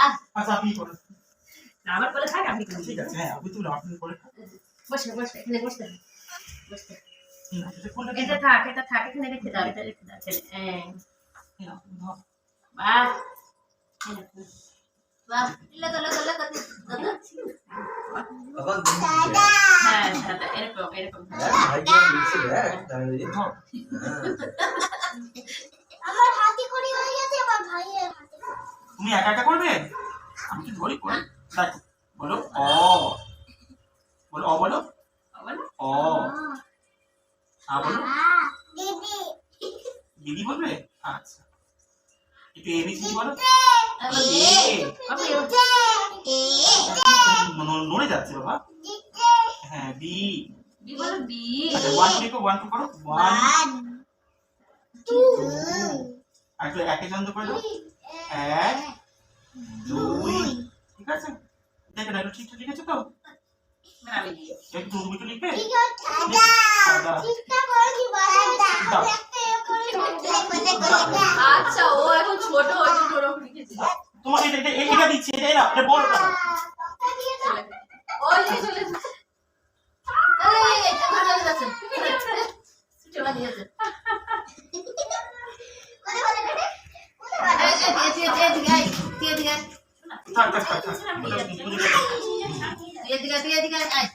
আহ, আচ্ছা আপনি করেন আমার কোলে থাক আপনি করুন। ঠিক আছে হ্যাঁ আপনি তুলে আপনি করে বসে বসে এখানে বসতে বসতে হুম, ফোনটা দিন এটা থাক এটা থাক এখানে রেখে দাও এটা রেখে দাও এখানে এই, এই নাও, ধর। বাহ। বাহ লেগো লেগো লেগো লেগো। হ্যাঁ এরকম এরকম দেখ, ভাই কি মিলছে দেখ, দাঁড়িয়ে দাঁড়িয়ে। ধর। হ্যাঁ। আমার হাতে করে হয়ে গেছে আমার ভাইয়ের হাতে করে। তুমি একা একা করবে? আমি কি ধরি করে। দেখো বলো অ। বলো অ বলো। বলো। অ। আ বলো। দিদি। দিদি বলবে? আচ্ছা। একটু এবিসিডি বলো। নড়ে যাচ্ছে বাবা। হ্যাঁ বি। বি বলো B. One two one two করো। ওয়ান ওয়ান টু আর একটু একে চন্দ্র করে দাও। এক দুই। ঠিক আছে? দেখেন একটু লিখেছো তো? একটু লিখবে? আচ্ছা ও এখন ছোট জন্য তোমার এটা এটা দিচ্ছি এটা এটা বড়টা থাক থাক থাক। দিয়ে দিয়ে দিয়ে দিয়ে আয়